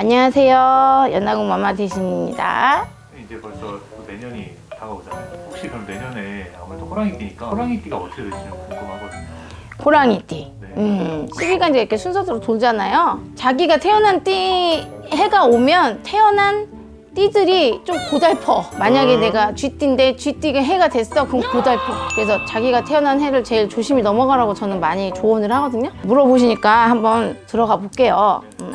안녕하세요. 연나국 마마 대신입니다. 이제 벌써 또 내년이 다가오잖아요. 혹시 그럼 내년에 아무래도 호랑이띠니까 호랑이띠가 어떻게 될지 좀 궁금하거든요. 호랑이띠. 네. 음, 12가 이제 이렇게 순서대로 돌잖아요. 자기가 태어난 띠, 해가 오면 태어난 띠들이 좀 고달퍼. 만약에 음. 내가 쥐띠인데 쥐띠가 해가 됐어. 그럼 고달퍼. 그래서 자기가 태어난 해를 제일 조심히 넘어가라고 저는 많이 조언을 하거든요. 물어보시니까 한번 들어가 볼게요. 음.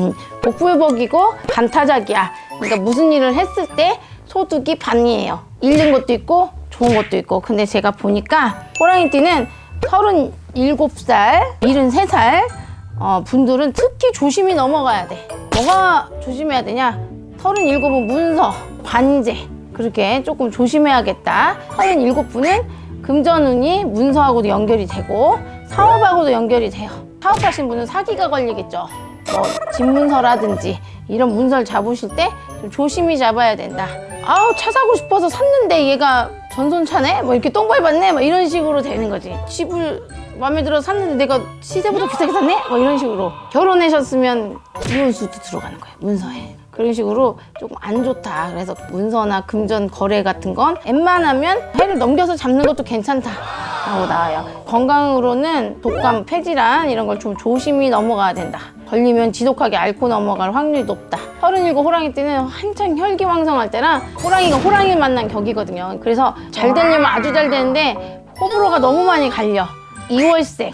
음, 복불복이고 반타작이야. 그러니까 무슨 일을 했을 때 소득이 반이에요. 잃는 것도 있고 좋은 것도 있고. 근데 제가 보니까 호랑이띠는 37살, 73살 어, 분들은 특히 조심히 넘어가야 돼. 뭐가 조심해야 되냐? 37은 문서, 관제. 그렇게 조금 조심해야겠다. 37분은 금전운이 문서하고도 연결이 되고 사업하고도 연결이 돼요. 사업하신 분은 사기가 걸리겠죠. 뭐 집문서라든지 이런 문서를 잡으실 때 좀 조심히 잡아야 된다. 아우 차 사고 싶어서 샀는데 얘가 전손차네? 뭐 이렇게 똥 밟았네? 뭐 이런 식으로 되는 거지. 집을 마음에 들어 샀는데 내가 시세보다 비싸게 샀네? 뭐 이런 식으로 결혼하셨으면 이혼수도 들어가는 거예요 문서에. 그런 식으로 조금 안 좋다. 그래서 문서나 금전 거래 같은 건 웬만하면 해를 넘겨서 잡는 것도 괜찮다 라고 나와요. 건강으로는 독감, 폐질환 이런 걸 좀 조심히 넘어가야 된다. 걸리면 지독하게 앓고 넘어갈 확률이 높다. 37 호랑이 때는 한창 혈기왕성할 때라 호랑이가 호랑이를 만난 격이거든요. 그래서 잘 되려면 아주 잘 되는데 호불호가 너무 많이 갈려. 2월생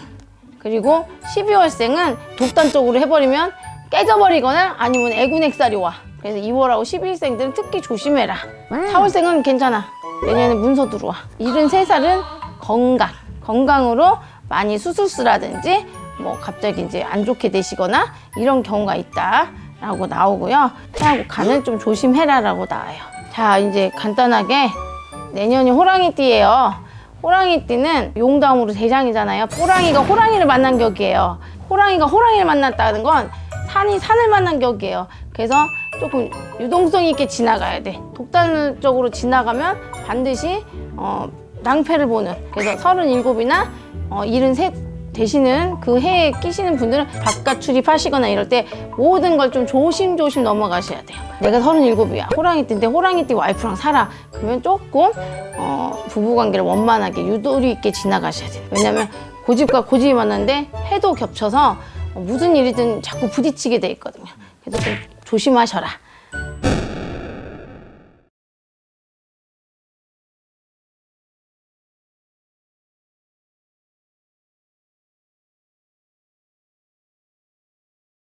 그리고 12월생은 독단적으로 해버리면 깨져버리거나 아니면 애군액살이 와. 그래서 2월하고 11생들은 특히 조심해라. 4월생은 괜찮아. 내년에 문서 들어와. 73살은 건강. 건강으로 많이 수술수라든지 뭐 갑자기 이제 안 좋게 되시거나 이런 경우가 있다라고 나오고요. 태하고 간을 좀 조심해라라고 나와요. 자, 이제 간단하게 내년이 호랑이띠예요. 호랑이띠는 용담으로 대장이잖아요. 호랑이가 호랑이를 만난 격이에요. 호랑이가 호랑이를 만났다는 건 산이 산을 만난 격이에요. 그래서 조금 유동성 있게 지나가야 돼. 독단적으로 지나가면 반드시 어, 낭패를 보는. 그래서 37이나 어, 73 되시는 그 해에 끼시는 분들은 바깥 출입하시거나 이럴 때 모든 걸 좀 조심조심 넘어가셔야 돼요. 내가 37이야. 호랑이띠인데 호랑이띠 와이프랑 살아. 그러면 조금 어, 부부관계를 원만하게 유도리 있게 지나가셔야 돼요. 왜냐면 고집과 고집이 만났는데 해도 겹쳐서 어, 무슨 일이든 자꾸 부딪히게 돼 있거든요. 그래서 좀 조심하셔라.